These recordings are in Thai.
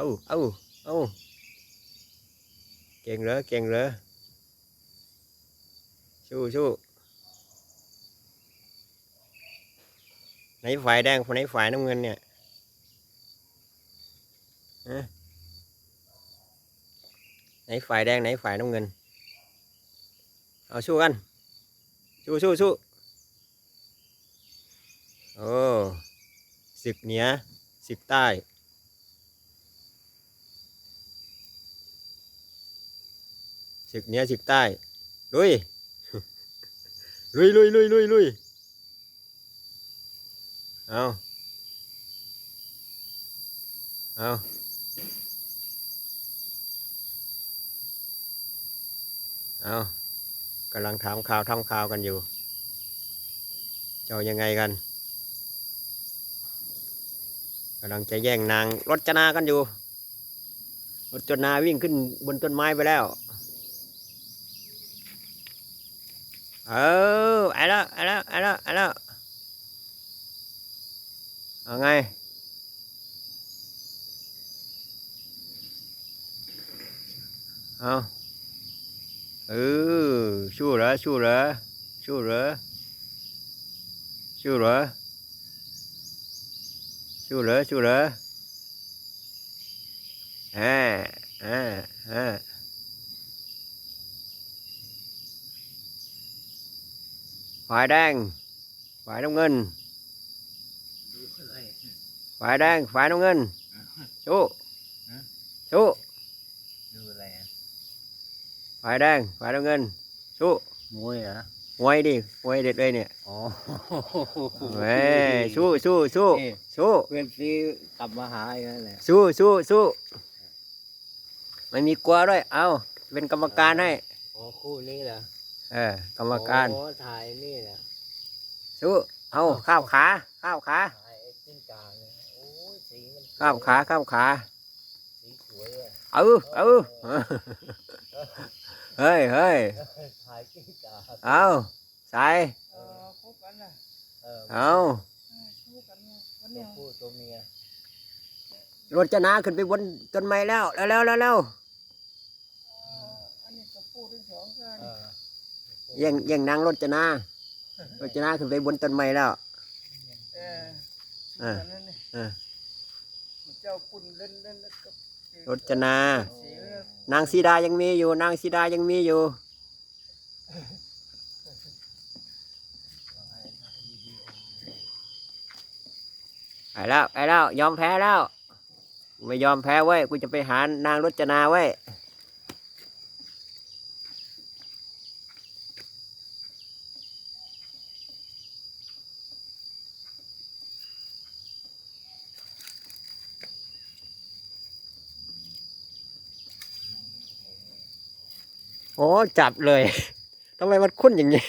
เอาเอาเอาเก่งเหรอเก่งเหรอสู้สู้ไหนฝ่ายแดงคนไหนฝ่ายน้ำเงินเนี่ยไหนฝ่ายแดงไหนฝ่ายน้ำเงิน เอาสู้กัน สู้สู้สู้โอ้ศึกเหนือศึกใต้ ศึกเหนือศึกใต้ลุยลุยลุยลุยลุยลุยเอาเอาเอากำลังถามข่าวทำข่าวกันอยู่เจ้ายังไงกันกำลังจะแย่งนางรจนากันอยู่รจนาวิ่งขึ้นบนต้นไม้ไปแล้ว เออไอ้แล้วไอ้แล้วไอ้แล้วไอ้แล้วเอาไง ฝ่ายแดง ฝ่ายน้ำเงินดูอะไรฝ่ายแดง ฝ่ายน้ำเงินสู้ฮะสู้ดูอะไรอะฝ่ายแดงฝ่ายน้ำเงินสู้มวยเหรอมวยดิมวยเด็ดเลยเนี่ยอ๋อเว้ยสู้สู้สู้เอ๊ะสู้เพื่อนซีกลับมาหาอีกแล้วแหละสู้สู้สู้ไม่มีกลัวด้วย เอาเป็นกรรมการให้ อ๋อคู่นี้เหรอ เออกรรมการโอ้ถ่ายนี่แหละสู้เอาข้าวขาข้าวขาถ่ายไอ้ขึ้นกลางเนี่ยโอ้ยสีมันสวยข้าวขาข้าวขาสีสวยอะเออเออเฮ้ยเฮ้ยถ่ายขึ้นกลางเอาใส่เออคบกันนะเออเอาเออชู้กันนะวันตันี้วผู้ตัวเมียรถจะนาขึ้นไปบนต้นไม้แล้วแล้วแล้วแล้วแล้ว เอออันนี้ก็พูดทั้งสองกัน เออ แย่งแย่งนางรถจะนารถจะนาขึ้นไปบนต้นไม้แล้วเออเอชู้อกันนั่นนี่เออเจ้าปุ่นเล่นเล่นแล้วก็รถจะนาสีเลือดนางสีดายังมีอยู่ นางสีดายังมีอยู่ไปแล้วไปแล้วยอมแพ้แล้วไม่ยอมแพ้เว้ยกูจะไปหานางรจนาเว้ย โอ้จับเลยทำไมมันคุ้นอย่างนี้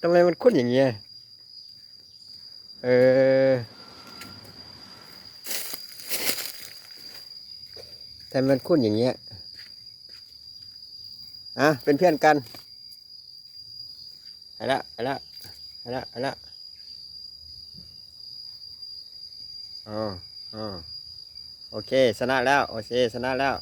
ทำไมมันคุ้นอย่างนี้เออแต่มันคุ้นอย่างเงี้ยอะเป็นเพื่อนกันไปละไปละไปละไปละอ๋ออ๋อโอเคชนะแล้ว โอเคชนะแล้ว